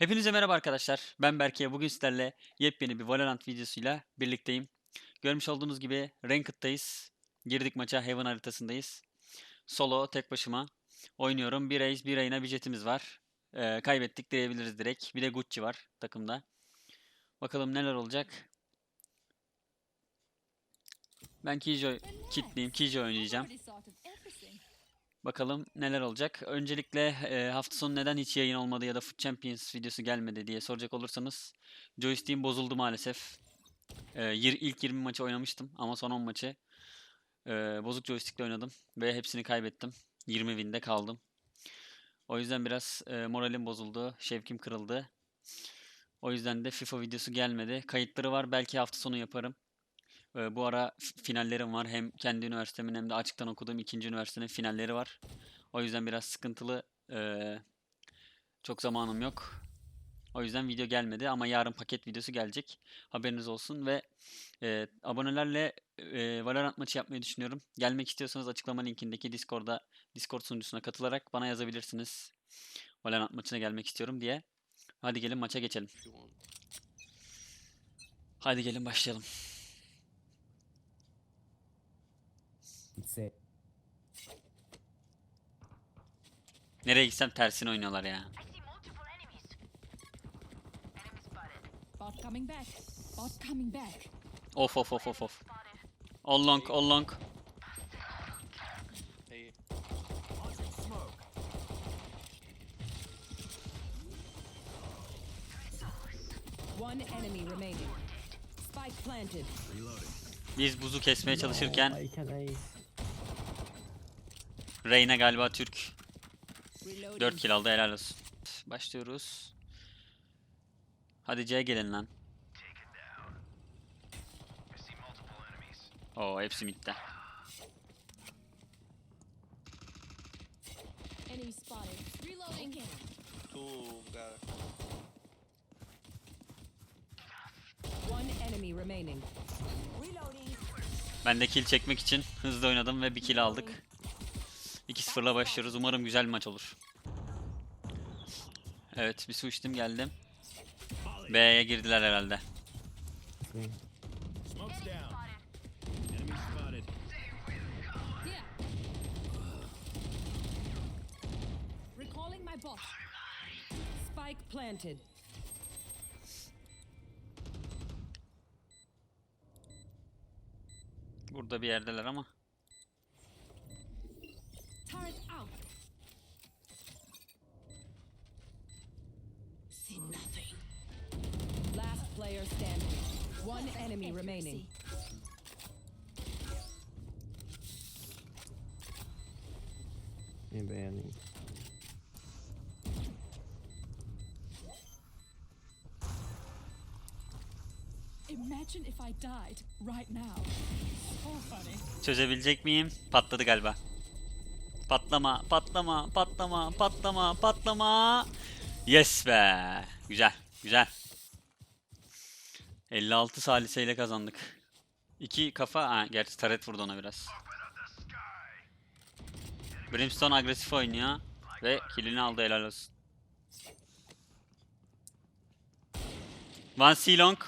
Hepinize merhaba arkadaşlar. Ben Berke. Bugün sizlerle yepyeni bir Valorant videosuyla birlikteyim. Görmüş olduğunuz gibi Ranked'dayız. Girdik maça Heaven haritasındayız. Solo tek başıma oynuyorum. Bir Ace, bir Reyna, bir jetimiz var. Ee, kaybettik diyebiliriz direkt. Bir de Gucci var takımda. Bakalım neler olacak. Ben Kijo kitleyim. Kijo oynayacağım. Bakalım neler olacak. Öncelikle e, hafta sonu neden hiç yayın olmadı ya da Foot Champions videosu gelmedi diye soracak olursanız joystick'im bozuldu maalesef. E, ilk 20 maçı oynamıştım ama son 10 maçı e, bozuk joystick'le oynadım ve hepsini kaybettim. 20 win'de kaldım. O yüzden biraz e, moralim bozuldu, şevkim kırıldı. O yüzden de FIFA videosu gelmedi. Kayıtları var, belki hafta sonu yaparım. Ee, bu ara finallerim var. Hem kendi üniversitemin hem de açıktan okuduğum ikinci üniversitenin finalleri var. O yüzden biraz sıkıntılı. ee, çok zamanım yok. O yüzden video gelmedi ama yarın paket videosu gelecek. Haberiniz olsun ve ee, abonelerle ee, Valorant maçı yapmayı düşünüyorum. Gelmek istiyorsanız açıklama linkindeki Discord'a Discord sunucusuna katılarak bana yazabilirsiniz. Valorant maçına gelmek istiyorum diye. Hadi gelin maça geçelim. Hadi gelin başlayalım. Gitse Nereye gitsem tersine oynuyorlar ya. Of of of of of. All long, all long. Hey, One enemy remaining. Spike planted. Biz buzu kesmeye çalışırken. Reyna galiba Türk. Reloading. 4 kill aldı helal olsun. Başlıyoruz. Hadi C gelin lan. Oo hepsi midde. Enemy spotted. Reloading. two guy. One enemy remaining. Reloading. Ben de kill çekmek için hızlı oynadım ve bir kill aldık. 2-0'la başlıyoruz. Umarım güzel bir maç olur. Evet bir su içtim geldim. B'ye girdiler herhalde. Spike planted. Burada bir yerdeler ama. Remaining. Ne beğeneyim. Imagine if I died right now. So funny. Çözebilecek miyim? Patladı galiba. Patlama, patlama, patlama, patlama, patlama. Yes be. Güzel, güzel. 56 saliseyle kazandık. İki kafa, ha, gerçi taret vurdu ona biraz. Brimstone agresif oynuyor ve killini aldı helal olsun. One C long.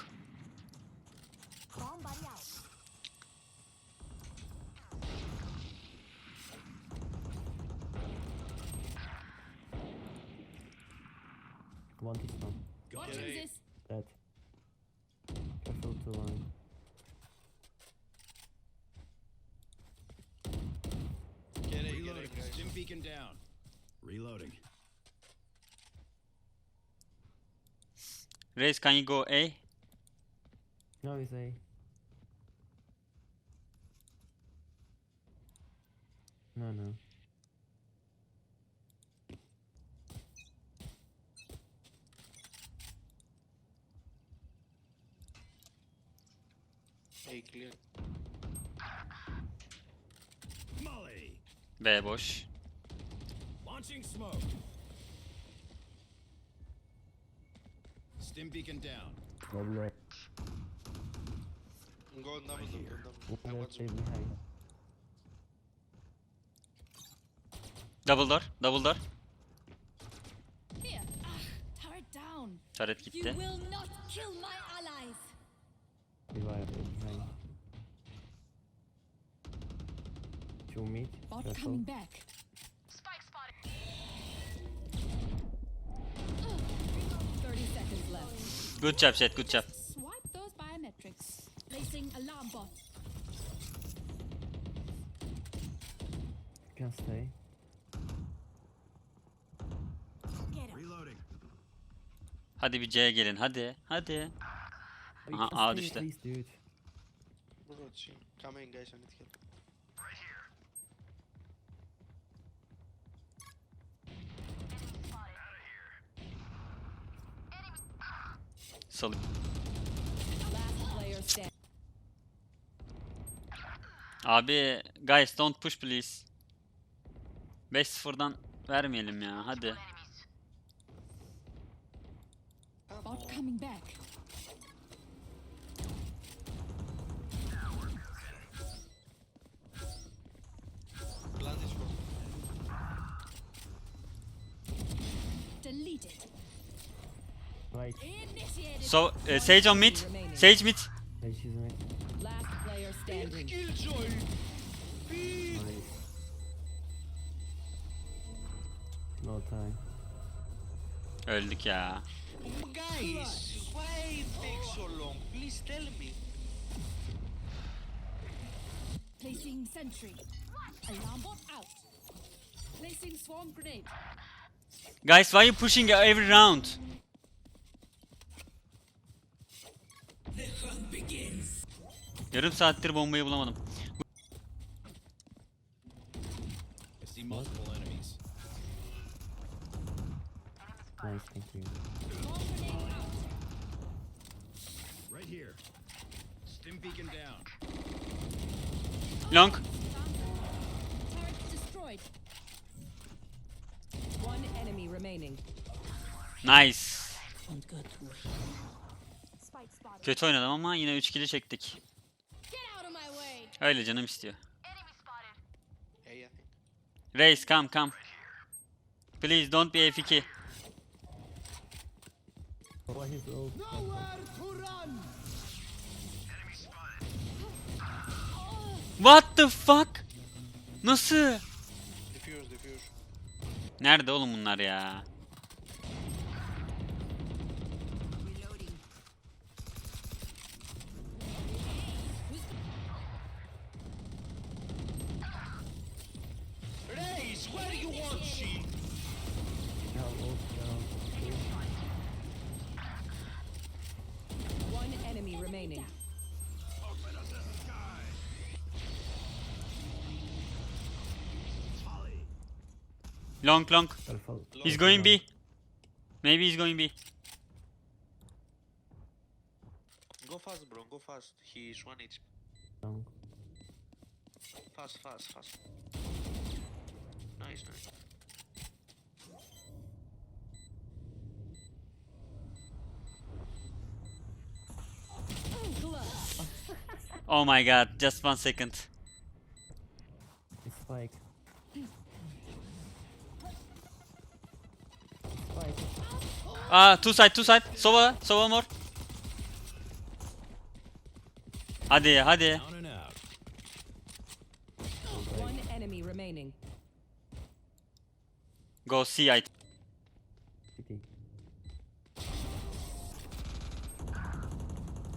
One beacon down. Reloading. Race can you go A? No, it's A. No, no. Hey, clear. Molly. B boş. Launching smoke. Stim beacon down. Double Go on double zone, go on double. I One watch stay behind. Double door, double door. Here. Ah, turret down. down. Taret You gitti. will not kill my allies. Revive behind. Two mid. Bot coming back. Good job Jet, good job. Swipe those biometrics. Placing alarm bot. Can stay. Get him. Reloading. Hadi bir C'ye gelin hadi. Hadi. Aha, A düştü. İn guys, I need help. Standing. Abi guys don't push please. 5-0'dan vermeyelim ya hadi. Come Bot on. coming back. Plant is for Deleted. Initiated. So uh, Sage on mid. Sage mid. Hey, she's mid. Last player standing. Nice. No time. Öldük ya. Guys, why it takes so long? Please tell me. Placing sentry. Alarm bot out. Placing swarm grenade. Guys why you pushing every round? Yarım saattir bombayı bulamadım. I see multiple enemies. Nice, thank you. Right here. Stim beacon down. Long. One enemy remaining. Nice. Kötü oynadım ama yine 3 kili çektik. Öyle canım istiyor. Reis come come. Please don't be F2. Oh, his ult. What the fuck? Nasıl? Nerede oğlum bunlar ya? Long long. He's going B. Maybe he's going B. Go fast, bro, go fast. He's one HP. Long. Fast, fast, fast. Nice, nice. Oh my god, just one second. It's spike. Ah, two side, two side. Sova, Sova more. Hadi, hadi. One enemy remaining. Go C, I.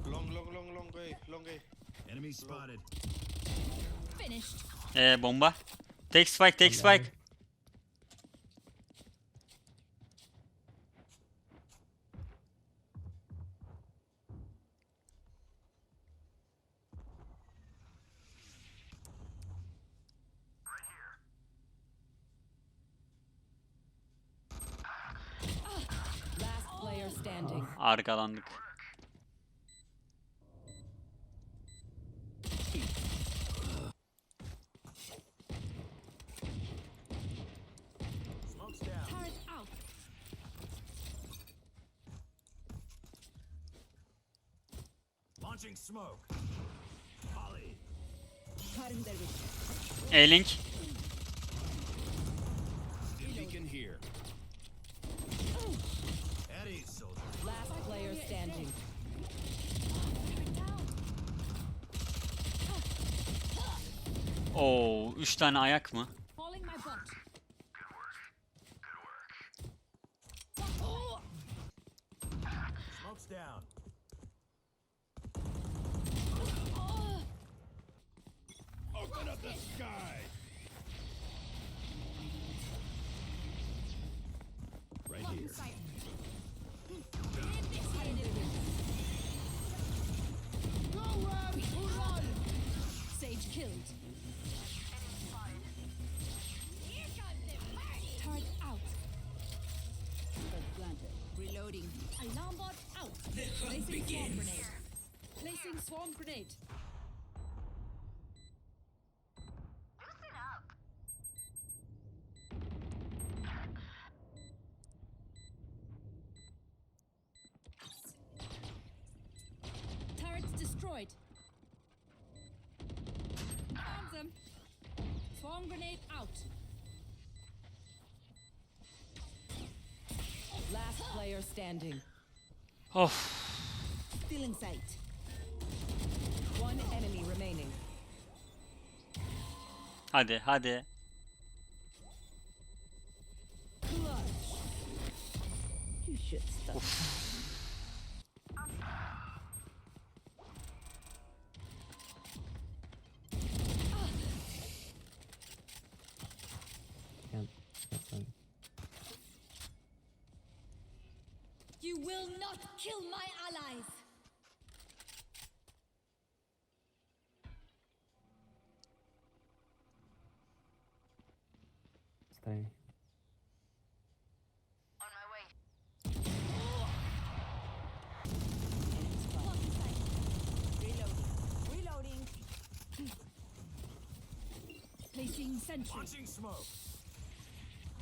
Long, long, long, long way, long way. Enemy spotted. Finished. Ee, bomba. Take spike, take spike. Last player out. Launching smoke. Molly. Cutting Oo, 3 tane ayak mı? Placing swarm grenade. Turrets destroyed. Found them. Swarm grenade out. Last player standing. Of. Still in sight. One enemy remaining. Hadi hadi. You should stop. Can't. That's fine. You will not kill my allies. Stay. Blocking sight. Reloading. Reloading. Placing sentry. Launching smoke.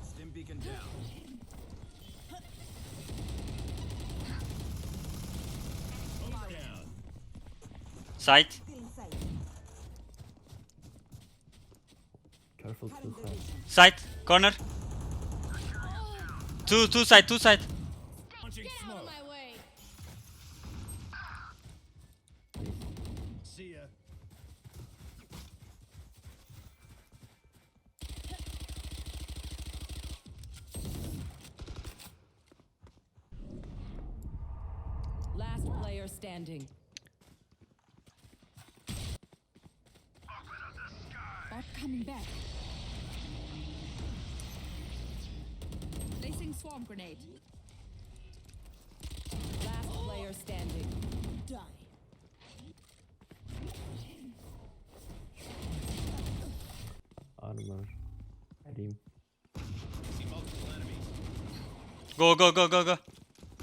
Stim beacon down. Smoke's down. Site. Still in sight. Careful side. Corner. Two, two side, two side. Bot coming back. Placing swarm grenade. Last player standing. Die. Armor. Alayım. See multiple enemies. Go go go go go.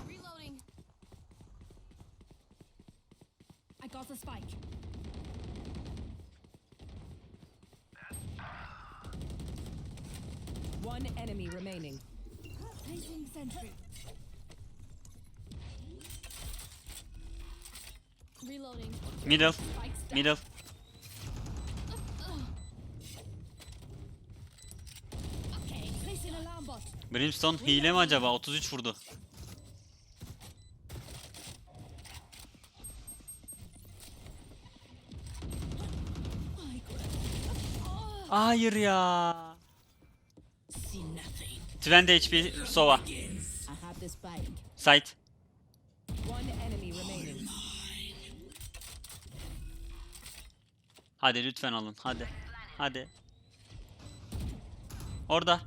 Reloading. I got the spike. One enemy remaining. Placing sentry. Reloading. Middle. Middle. Brimstone hile mi acaba? 33 vurdu. Hayır ya. See nothing. 20 HP Sova. Remaining. Hadi lütfen alın. Hadi. Hadi. Orada.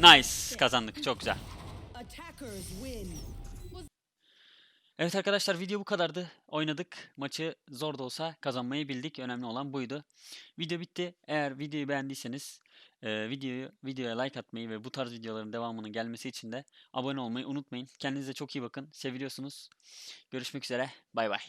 Nice. Kazandık. Çok güzel. Evet arkadaşlar video bu kadardı. Oynadık. Maçı zor da olsa kazanmayı bildik. Önemli olan buydu. Video bitti. Eğer videoyu beğendiyseniz e, videoyu videoya like atmayı ve bu tarz videoların devamının gelmesi için de abone olmayı unutmayın. Kendinize çok iyi bakın. Seviliyorsunuz. Görüşmek üzere. Bay bay.